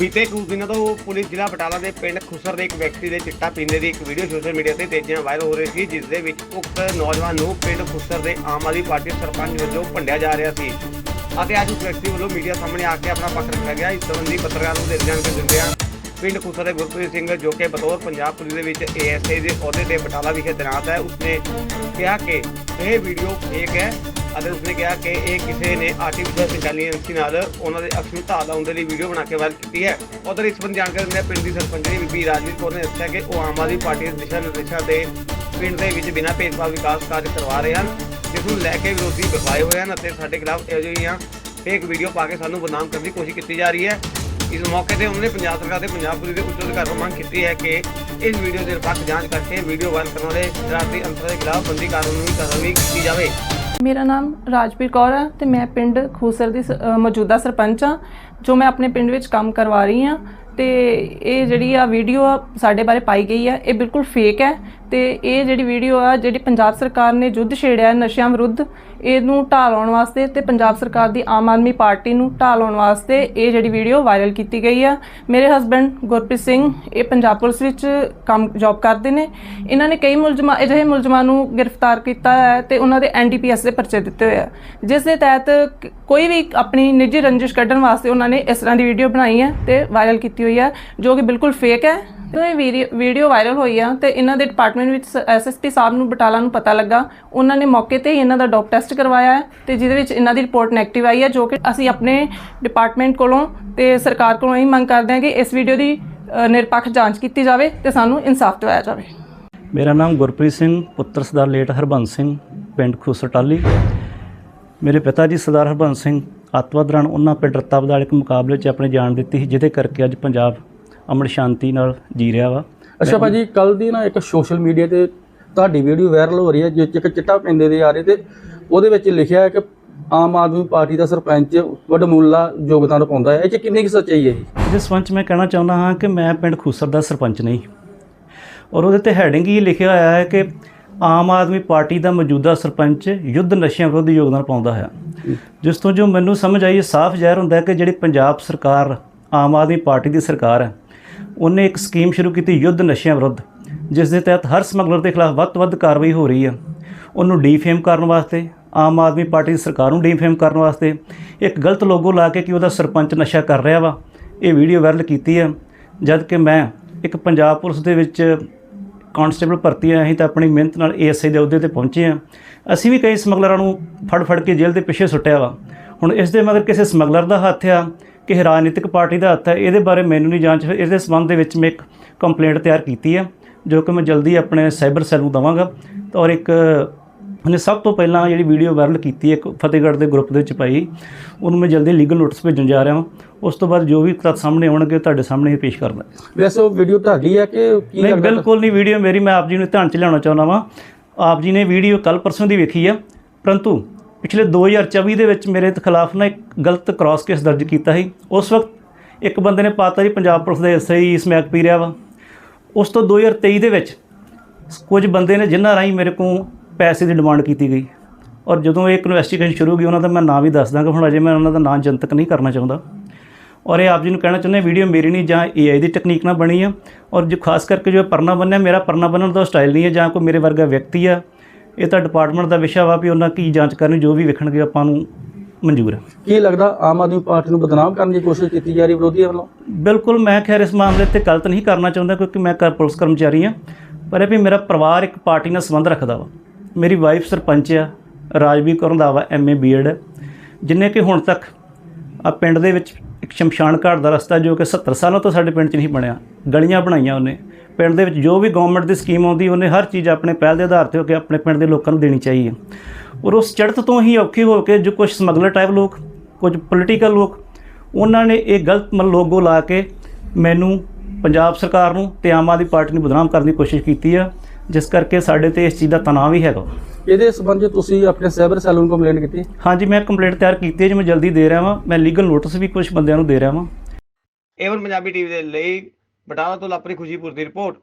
ਬੀਤੇ ਕੁਝ ਦਿਨਾਂ ਤੋਂ ਪੁਲਿਸ ਜ਼ਿਲ੍ਹਾ ਬਟਾਲਾ ਦੇ ਪਿੰਡ ਖੁਸਰ ਦੇ ਇੱਕ ਵਿਅਕਤੀ ਦੇ ਚਿੱਟਾ ਪੀਂਦੇ ਦੀ ਇੱਕ ਵੀਡੀਓ ਸੋਸ਼ਲ ਮੀਡੀਆ ਤੇ ਤੇਜ਼ੀਆਂ ਵਾਇਰਲ ਹੋ ਰਹੀ ਸੀ, ਜਿਸ ਦੇ ਵਿੱਚ ਉਕਤ ਨੌਜਵਾਨ ਨੂੰ ਪਿੰਡ ਖੁਸਰ ਦੇ ਆਮ ਆਦਮੀ ਪਾਰਟੀ ਸਰਪੰਚ ਵਜੋਂ ਭੰਡਿਆ ਜਾ ਰਿਹਾ ਸੀ। ਅਤੇ ਅੱਜ ਉਸ ਵਿਅਕਤੀ ਵੱਲੋਂ ਮੀਡੀਆ ਸਾਹਮਣੇ ਆ ਕੇ ਆਪਣਾ ਪੱਖ ਰੱਖਿਆ ਗਿਆ। ਇਸ ਸੰਬੰਧੀ ਪੱਤਰਕਾਰ ਨੂੰ ਦੇ ਜਾਣਕਾਰੀ ਦਿੰਦਿਆਂ ਪਿੰਡ ਖੁਸਰ ਦੇ ਗੁਰਪ੍ਰੀਤ ਸਿੰਘ, ਜੋ ਕਿ ਬਤੌਰ ਪੰਜਾਬ ਪੁਲਿਸ ਦੇ ਵਿੱਚ ਏਐਸਆਈ ਦੇ ਅਹੁਦੇ ਤੇ ਬਟਾਲਾ ਵਿਖੇ ਤੈਨਾਤ ਹੈ, ਉਸਨੇ ਕਿਹਾ ਕਿ ਇਹ ਵੀਡੀਓ ਫੇਕ ਹੈ। ਅਤੇ ਉਸਨੇ ਕਿਹਾ ਕਿ ਇਹ ਕਿਸੇ ਨੇ ਆਰਟੀਫੀਸ਼ੀਅਲ ਇੰਟੈਲੀਜੈਂਸ ਨਾਲ ਉਹਨਾਂ ਦੇ ਅਕਸ਼ਰ ਧਾਰ ਆਉਣ ਦੇ ਲਈ ਵੀਡੀਓ ਬਣਾ ਕੇ ਵਾਇਰਲ ਕੀਤੀ ਹੈ। ਉਧਰ ਇਸ ਸੰਬੰਧੀ ਜਾਣਕਾਰੀ ਦਿੰਦਿਆਂ ਪਿੰਡ ਦੀ ਸਰਪੰਚ ਸਰਪੰਚਣੀ ਬੀਬੀ ਰਾਜਵੀਰ ਕੌਰ ਨੇ ਦੱਸਿਆ ਕਿ ਉਹ ਆਮ ਆਦਮੀ ਪਾਰਟੀ ਦੇ ਦਿਸ਼ਾ ਨਿਰਦੇਸ਼ਾਂ ਦੇ ਪਿੰਡ ਦੇ ਵਿੱਚ ਬਿਨਾਂ ਭੇਦਭਾਵ ਵਿਕਾਸ ਕਾਰਜ ਕਰਵਾ ਰਹੇ ਹਨ, ਜਿਸ ਨੂੰ ਲੈ ਕੇ ਵਿਰੋਧੀ ਕਰਵਾਏ ਹੋਏ ਹਨ ਅਤੇ ਸਾਡੇ ਖਿਲਾਫ ਇਹੋ ਜਿਹੀਆਂ ਫੇਕ ਵੀਡੀਓ ਪਾ ਕੇ ਸਾਨੂੰ ਬਦਨਾਮ ਕਰਨ ਦੀ ਕੋਸ਼ਿਸ਼ ਕੀਤੀ ਜਾ ਰਹੀ ਹੈ। ਇਸ ਮੌਕੇ ਤੇ ਉਹਨਾਂ ਨੇ ਪੰਜਾਬ ਸਰਕਾਰ ਤੇ ਪੰਜਾਬ ਪੁਲਿਸ ਦੇ ਉੱਚ ਅਧਿਕਾਰੀਆਂ ਨੂੰ ਮੰਗ ਕੀਤੀ ਹੈ ਕਿ ਇਸ ਵੀਡੀਓ ਦੇ ਨਿਰਪੱਖ ਜਾਂਚ ਕਰਕੇ ਵੀਡੀਓ ਵਾਇਰਲ ਕਰਨ ਵਾਲੇ ਸ਼ਰਾਰਤੀ ਅੰਸਰਾਂ ਦੇ ਖਿਲਾਫ ਬੰਦੀ ਕਾਨੂੰਨੀ ਕਾਰਵਾਈ ਕੀਤੀ ਜਾਵੇ। ਮੇਰਾ ਨਾਮ ਰਾਜਵੀਰ ਕੌਰ ਹੈ ਤੇ ਮੈਂ ਪਿੰਡ ਖੂਸਰ ਦੀ ਸ- ਅ, ਮੌਜੂਦਾ ਸਰਪੰਚ ਹਾਂ ਜੋ ਮੈਂ ਆਪਣੇ ਪਿੰਡ ਵਿੱਚ ਕੰਮ ਕਰਵਾ ਰਹੀ ਹਾਂ ਤੇ ਇਹ ਜਿਹੜੀ ਆ ਵੀਡੀਓ ਆ ਸਾਡੇ ਬਾਰੇ ਪਾਈ ਗਈ ਹੈ ਇਹ ਬਿਲਕੁਲ ਫੇਕ ਹੈ ਤੇ ਇਹ ਜਿਹੜੀ ਵੀਡੀਓ ਆ, ਜਿਹੜੀ ਪੰਜਾਬ ਸਰਕਾਰ ਨੇ ਯੁੱਧ ਛੇੜਿਆ ਨਸ਼ਿਆਂ ਵਿਰੁੱਧ, ਇਹਨੂੰ ਢਾਹ ਲਾਉਣ ਵਾਸਤੇ ਤੇ ਪੰਜਾਬ ਸਰਕਾਰ ਦੀ ਆਮ ਆਦਮੀ ਪਾਰਟੀ ਨੂੰ ਢਾਹ ਲਾਉਣ ਵਾਸਤੇ ਇਹ ਜਿਹੜੀ ਵੀਡੀਓ ਵਾਇਰਲ ਕੀਤੀ ਗਈ ਆ। ਮੇਰੇ ਹਸਬੰਡ ਗੁਰਪ੍ਰੀਤ ਸਿੰਘ, ਇਹ ਪੰਜਾਬ ਪੁਲਿਸ ਵਿੱਚ ਕੰਮ ਜੌਬ ਕਰਦੇ ਨੇ। ਇਹਨਾਂ ਨੇ ਕਈ ਮੁਲਜ਼ਮਾਂ, ਅਜਿਹੇ ਮੁਲਜ਼ਮਾਂ ਨੂੰ ਗ੍ਰਿਫਤਾਰ ਕੀਤਾ ਹੈ ਤੇ ਉਹਨਾਂ ਦੇ ਐਨਡੀਪੀਐਸ ਦੇ ਪਰਚੇ ਦਿੱਤੇ ਹੋਏ ਆ। ਜਿਸ ਦੇ ਤਹਿਤ ਕੋਈ ਵੀ ਆਪਣੀ ਨਿੱਜੀ ਰੰਜਿਸ਼ ਕੱਢਣ ਵਾਸਤੇ ਉਹਨਾਂ ਨੇ ਇਸ ਤਰ੍ਹਾਂ ਦੀ ਵੀਡੀਓ ਬਣਾਈ ਹੈ ਤੇ ਵਾਇਰਲ ਕੀਤੀ ਹੋਈ ਹੈ, ਜੋ ਕਿ ਬਿਲਕੁਲ ਫੇਕ ਹੈ। ਜਦੋਂ ਇਹ ਵੀਡੀਓ- ਵੀਡੀਓ ਵਾਇਰਲ ਹੋਈ ਆ ਤੇ ਇਹਨਾਂ ਦੇ ਡਿਪਾਰਟਮੈਂਟ ਵਿੱਚ ਐਸਐਸਪੀ ਸਾਹਿਬ ਨੂੰ, ਬਟਾਲਾ ਨੂੰ ਪਤਾ ਲੱਗਾ, ਉਹਨਾਂ ਨੇ ਮੌਕੇ ਤੇ ਹੀ ਇਹਨਾਂ ਦਾ ਡੋਪ ਟੈਸਟ ਕਰਵਾਇਆ ਹੈ ਤੇ ਜਿਹਦੇ ਵਿੱਚ ਇਹਨਾਂ ਦੀ ਰਿਪੋਰਟ ਨੈਗੇਟਿਵ ਆਈ ਹੈ, ਜੋ ਕਿ ਅਸੀਂ ਆਪਣੇ ਡਿਪਾਰਟਮੈਂਟ ਕੋਲੋਂ ਤੇ ਸਰਕਾਰ ਕੋਲੋਂ ਇਹ ਮੰਗ ਕਰਦੇ ਹਾਂ ਕਿ ਇਸ ਵੀਡੀਓ ਦੀ ਨਿਰਪੱਖ ਜਾਂਚ ਕੀਤੀ ਜਾਵੇ ਤੇ ਸਾਨੂੰ ਇਨਸਾਫ ਦਿਵਾਇਆ ਜਾਵੇ। ਮੇਰਾ ਨਾਮ ਗੁਰਪ੍ਰੀਤ ਸਿੰਘ, ਪੁੱਤਰ ਸਰਦਾਰ ਲੇਟ ਹਰਬੰਸ ਸਿੰਘ, ਪਿੰਡ ਖੂਸਟਾਲੀ। ਮੇਰੇ ਪਿਤਾ ਜੀ ਸਰਦਾਰ ਹਰਬੰਸ ਸਿੰਘ ਅੱਤਵਾਦ ਦੌਰਾਨ ਉਹਨਾਂ ਪਿੰਡ ਰੱਤਾ ਬਦਾਲ ਇੱਕ ਮੁਕਾਬਲੇ 'ਚ ਆਪਣੀ ਜਾਨ ਦਿੱਤੀ ਸੀ, ਜਿਹਦੇ ਕਰਕੇ ਅੱਜ ਪੰਜਾਬ ਅਮਨ ਸ਼ਾਂਤੀ ਨਾਲ ਜੀ ਰਿਹਾ ਵਾ। ਅੱਛਾ ਭਾਜੀ ਕੱਲ ਦੀ ਨਾ ਇੱਕ ਸੋਸ਼ਲ ਮੀਡੀਆ ਤੇ ਤੁਹਾਡੀ ਵੀਡੀਓ ਵਾਇਰਲ ਹੋ ਰਹੀ ਹੈ ਜਿਸ 'ਚ ਇੱਕ ਚਿੱਟਾ ਪਿੰਦੇ ਦੇ ਆ ਰਹੇ ਤੇ ਉਹਦੇ ਵਿੱਚ ਲਿਖਿਆ ਹੈ ਕਿ ਆਮ ਆਦਮੀ ਪਾਰਟੀ ਦਾ ਸਰਪੰਚ ਵਡਮੁੱਲਾ ਯੋਗਦਾਨ ਪਾਉਂਦਾ ਹੈ। ਇਹ 'ਚ ਕਿੰਨੀ ਕੁ ਸੱਚਾਈ ਹੈ ਜੀ? ਜਿਸ ਸੰਬੰਧ ਮੈਂ ਕਹਿਣਾ ਚਾਹੁੰਦਾ ਹਾਂ ਕਿ ਮੈਂ ਪਿੰਡ ਖੂਸਰ ਦਾ ਸਰਪੰਚ ਨਹੀਂ। ਔਰ ਉਹਦੇ ਤੇ ਹੈਡਿੰਗ ਹੀ ਲਿਖਿਆ ਹੋਇਆ ਹੈ ਕਿ ਆਮ ਆਦਮੀ ਪਾਰਟੀ ਦਾ ਮੌਜੂਦਾ ਸਰਪੰਚ ਯੁੱਧ ਨਸ਼ਿਆਂ ਵਿਰੁੱਧ ਯੋਗਦਾਨ ਪਾਉਂਦਾ ਹੈ। ਜਿਸ ਤੋਂ ਜੋ ਮੈਨੂੰ ਸਮਝ ਆਈ ਸਾਫ਼ ਜ਼ਾਹਿਰ ਹੁੰਦਾ ਹੈ ਕਿ ਜਿਹੜੀ ਪੰਜਾਬ ਸਰਕਾਰ ਆਮ ਆਦਮੀ ਪਾਰਟੀ ਦੀ ਸਰਕਾਰ ਹੈ ਉਹਨੇ ਇੱਕ ਸਕੀਮ ਸ਼ੁਰੂ ਕੀਤੀ ਯੁੱਧ ਨਸ਼ਿਆਂ ਵਿਰੁੱਧ ਜਿਸ ਦੇ ਤਹਿਤ ਹਰ ਸਮਗਲਰ ਦੇ ਖਿਲਾਫ ਵੱਧ ਤੋਂ ਵੱਧ ਕਾਰਵਾਈ ਹੋ ਰਹੀ ਹੈ ਉਹਨੂੰ ਡੀਫੇਮ ਕਰਨ ਵਾਸਤੇ, ਆਮ ਆਦਮੀ ਪਾਰਟੀ ਦੀ ਸਰਕਾਰ ਨੂੰ ਡੀਫੇਮ ਕਰਨ ਵਾਸਤੇ ਇੱਕ ਗਲਤ ਲੋਗੋ ਲਾ ਕੇ ਕਿ ਉਹਦਾ ਸਰਪੰਚ ਨਸ਼ਾ ਕਰ ਰਿਹਾ ਵਾ। ਇਹ ਵੀਡੀਓ ਵਾਇਰਲ ਕੀਤੀ ਆ ਜਦ ਕਿ ਮੈਂ ਇੱਕ ਪੰਜਾਬ ਪੁਲਿਸ ਦੇ ਵਿੱਚ ਕਾਂਸਟੇਬਲ ਭਰਤੀ ਆਏ ਅਸੀਂ ਤਾਂ ਆਪਣੀ ਮਿਹਨਤ ਨਾਲ ਏਐਸਆਈ ਦੇ ਅਹੁਦੇ ਤੇ ਪਹੁੰਚੇ ਆ। ਅਸੀਂ ਵੀ ਕਈ ਸਮਗਲਰਾਂ ਨੂੰ ਫੜ ਫੜ ਕੇ ਜੇਲ੍ਹ ਦੇ ਪਿੱਛੇ ਸੁੱਟਿਆ ਵਾ। ਹੁਣ ਇਸ ਦੇ ਮਗਰ ਕਿਸੇ ਸਮਗਲਰ ਦਾ ਹੱਥ ਆ ਕਿਸੇ ਰਾਜਨੀਤਿਕ ਪਾਰਟੀ ਦਾ ਹੱਥ ਹੈ ਇਹਦੇ ਬਾਰੇ ਮੈਨੂੰ ਨਹੀਂ ਜਾਂਚ ਇਹਦੇ ਸੰਬੰਧ ਦੇ ਵਿੱਚ ਮੈਂ ਇੱਕ ਕੰਪਲੇਂਟ ਤਿਆਰ ਕੀਤੀ ਹੈ ਜੋ ਕਿ ਮੈਂ ਜਲਦੀ ਆਪਣੇ ਸਾਈਬਰ ਸੈੱਲ ਨੂੰ ਦਵਾਂਗਾ। ਔਰ ਇੱਕ ਉਹਨੇ ਸਭ ਤੋਂ ਪਹਿਲਾਂ ਜਿਹੜੀ ਵੀਡੀਓ ਵਾਇਰਲ ਕੀਤੀ ਹੈ ਇੱਕ ਫਤਿਹਗੜ੍ਹ ਦੇ ਗਰੁੱਪ ਦੇ ਵਿੱਚ ਪਾਈ ਉਹਨੂੰ ਮੈਂ ਜਲਦੀ ਲੀਗਲ ਨੋਟਿਸ ਭੇਜਣ ਜਾ ਰਿਹਾ ਹਾਂ। ਉਸ ਤੋਂ ਬਾਅਦ ਜੋ ਵੀ ਤੱਥ ਸਾਹਮਣੇ ਆਉਣਗੇ ਤੁਹਾਡੇ ਸਾਹਮਣੇ ਹੀ ਪੇਸ਼ ਕਰਦਾ ਵੈਸੇ ਉਹ ਵੀਡੀਓ ਤੁਹਾਡੀ ਹੈ ਕਿ ਕੀ ਨਹੀਂ ਬਿਲਕੁਲ ਨਹੀਂ ਵੀਡੀਓ ਮੇਰੀ ਮੈਂ ਆਪ ਜੀ ਨੂੰ ਧਿਆਨ ਚ ਲਿਆਉਣਾ ਚਾਹੁੰਦਾ ਵਾਂ। ਆਪ ਜੀ ਨੇ ਵੀਡੀਓ ਕੱਲ ਪਰਸੋਂ ਦੀ ਵੇਖੀ ਆ। ਪਰੰਤੂ ਪਿਛਲੇ 2024 ਦੇ ਵਿੱਚ ਮੇਰੇ ਖਿਲਾਫ ਨਾ ਇੱਕ ਗਲਤ ਕ੍ਰਾਸ ਕੇਸ ਦਰਜ ਕੀਤਾ ਸੀ। ਉਸ ਵਕਤ ਇੱਕ ਬੰਦੇ ਨੇ ਪਾਤਾ ਜੀ ਪੰਜਾਬ ਪੁਲਿਸ ਦੇ ਐਸਆਈ ਸਮੈਕ ਪੀ ਰਿਹਾ ਵਾ। ਉਸ ਤੋਂ 2023 ਦੇ ਵਿੱਚ ਕੁਝ ਬੰਦੇ ਨੇ ਜਿਨ੍ਹਾਂ ਰਾਹੀਂ ਮੇਰੇ ਕੋਲ ਪੈਸੇ ਦੀ ਡਿਮਾਂਡ ਕੀਤੀ ਗਈ। ਔਰ ਜਦੋਂ ਇਹ ਇਨਵੈਸਟੀਗੇਸ਼ਨ ਸ਼ੁਰੂ ਹੋ ਗਈ ਉਹਨਾਂ ਦਾ ਮੈਂ ਨਾਂ ਵੀ ਦੱਸ ਦਾਂਗਾ। ਹੁਣ ਅਜੇ ਮੈਂ ਉਹਨਾਂ ਦਾ ਨਾਂ ਜਨਤਕ ਨਹੀਂ ਕਰਨਾ ਚਾਹੁੰਦਾ। ਔਰ ਇਹ ਆਪ ਜੀ ਨੂੰ ਕਹਿਣਾ ਚਾਹੁੰਦਾ ਵੀਡੀਓ ਮੇਰੀ ਨਹੀਂ ਜਾਂ ਏਆਈ ਦੀ ਟੈਕਨੀਕ ਨਾਲ ਬਣੀ ਆ। ਔਰ ਜੋ ਖਾਸ ਕਰਕੇ ਜੋ ਪਰਨਾ ਬੰਨਿਆ, ਮੇਰਾ ਪਰਨਾ ਬੰਨਣ ਦਾ ਸਟਾਈਲ ਨਹੀਂ ਹੈ ਜਾਂ ਕੋਈ ਮੇਰੇ ਵਰਗਾ ਵਿਅਕਤੀ ਆ ਇਹ ਤਾਂ ਡਿਪਾਰਟਮੈਂਟ ਦਾ ਵਿਸ਼ਾ ਵਾ ਵੀ ਉਹਨਾਂ ਕੀ ਜਾਂਚ ਕਰਨੀ ਜੋ ਵੀ ਵੇਖਣਗੇ ਆਪਾਂ ਨੂੰ ਮਨਜ਼ੂਰ ਹੈ ਕੀ ਲੱਗਦਾ ਆਮ ਆਦਮੀ ਪਾਰਟੀ ਨੂੰ ਬਦਨਾਮ ਕਰਨ ਦੀ ਕੋਸ਼ਿਸ਼ ਕੀਤੀ ਜਾ ਰਹੀ ਵਿਰੋਧੀਆਂ ਵੱਲੋਂ? ਬਿਲਕੁਲ ਮੈਂ ਖੈਰ ਇਸ ਮਾਮਲੇ ਤੇ ਗਲਤ ਨਹੀਂ ਕਰਨਾ ਚਾਹੁੰਦਾ ਕਿਉਂਕਿ ਮੈਂ ਕਰ ਪੁਲਿਸ ਕਰਮਚਾਰੀ ਹਾਂ। ਪਰ ਇਹ ਵੀ ਮੇਰਾ ਪਰਿਵਾਰ ਇੱਕ ਪਾਰਟੀ ਨਾਲ ਸੰਬੰਧ ਰੱਖਦਾ ਵਾ। ਮੇਰੀ ਵਾਈਫ ਸਰਪੰਚ ਆ ਰਾਜਵੀਰ ਕੌਰ ਰੰਧਾਵਾ ਐਮਏ ਬੀਐਡ ਜਿਨੇ ਕਿ ਹੁਣ ਤੱਕ ਆ ਪਿੰਡ ਦੇ ਵਿੱਚ ਇੱਕ ਸ਼ਮਸ਼ਾਨ ਘਾਟ ਦਾ ਰਸਤਾ ਜੋ ਕਿ 70 ਸਾਲਾਂ ਤੋਂ ਸਾਡੇ ਪਿੰਡ 'ਚ ਨਹੀਂ ਬਣਿਆ ਗਲੀਆਂ ਬਣਾਈਆਂ ਉਹਨੇ। ਪਿੰਡ ਦੇ ਵਿੱਚ ਜੋ ਵੀ ਗਵਰਨਮੈਂਟ ਦੀ ਸਕੀਮ ਆਉਂਦੀ ਉਹਨੇ ਹਰ ਚੀਜ਼ ਆਪਣੇ ਪਹਿਲ ਦੇ ਆਧਾਰ ਤੇ ਹੋ ਕੇ ਆਪਣੇ ਪਿੰਡ ਦੇ ਲੋਕਾਂ ਨੂੰ ਦੇਣੀ ਚਾਹੀਏ। ਔਰ ਉਸ ਚੜ੍ਹਤ ਤੋਂ ਹੀ ਔਖੀ ਹੋ ਕੇ ਜੋ ਕੁਝ ਸਮਗਲਰ ਟਾਈਪ ਲੋਕ ਕੁਝ ਪੋਲੀਟੀਕਲ ਲੋਕ ਉਹਨਾਂ ਨੇ ਇਹ ਗਲਤ ਮਨ ਲੋਗੋ ਲਾ ਕੇ ਮੈਨੂੰ ਪੰਜਾਬ ਸਰਕਾਰ ਨੂੰ ਤੇ ਆਮ ਆਦਮੀ ਪਾਰਟੀ ਨੂੰ ਬਦਨਾਮ ਕਰਨ ਦੀ ਕੋਸ਼ਿਸ਼ ਕੀਤੀ ਆ ਜਿਸ ਕਰਕੇ ਸਾਡੇ ਤੇ ਇਸ ਚੀਜ਼ ਦਾ ਤਣਾਅ ਵੀ ਹੈਗਾ। ਇਹਦੇ ਸੰਬੰਧ ਤੁਸੀਂ ਆਪਣੇ ਸਾਈਬਰ ਸੈੱਲ ਨੂੰ ਕੰਪਲੇਂਟ ਕੀਤੀ? ਹਾਂਜੀ ਮੈਂ ਕੰਪਲੇਂਟ ਤਿਆਰ ਕੀਤੀ ਹੈ ਜੀ ਮੈਂ ਜਲਦੀ ਦੇ ਰਿਹਾ ਵਾਂ ਮੈਂ ਲੀਗਲ ਨੋਟਿਸ ਵੀ ਕੁਝ ਬੰਦਿਆਂ ਨੂੰ ਦੇ ਰਿਹਾ ਵਾਂ। ਏਵਨ ਪੰਜਾਬੀ ਟੀਵੀ ਦੇ ਲਈ ਬਟਾਲਾ ਤੋਂ ਲਾਪਰੀ ਖੁਸ਼ੀਪੁਰ ਦੀ ਰਿਪੋਰਟ।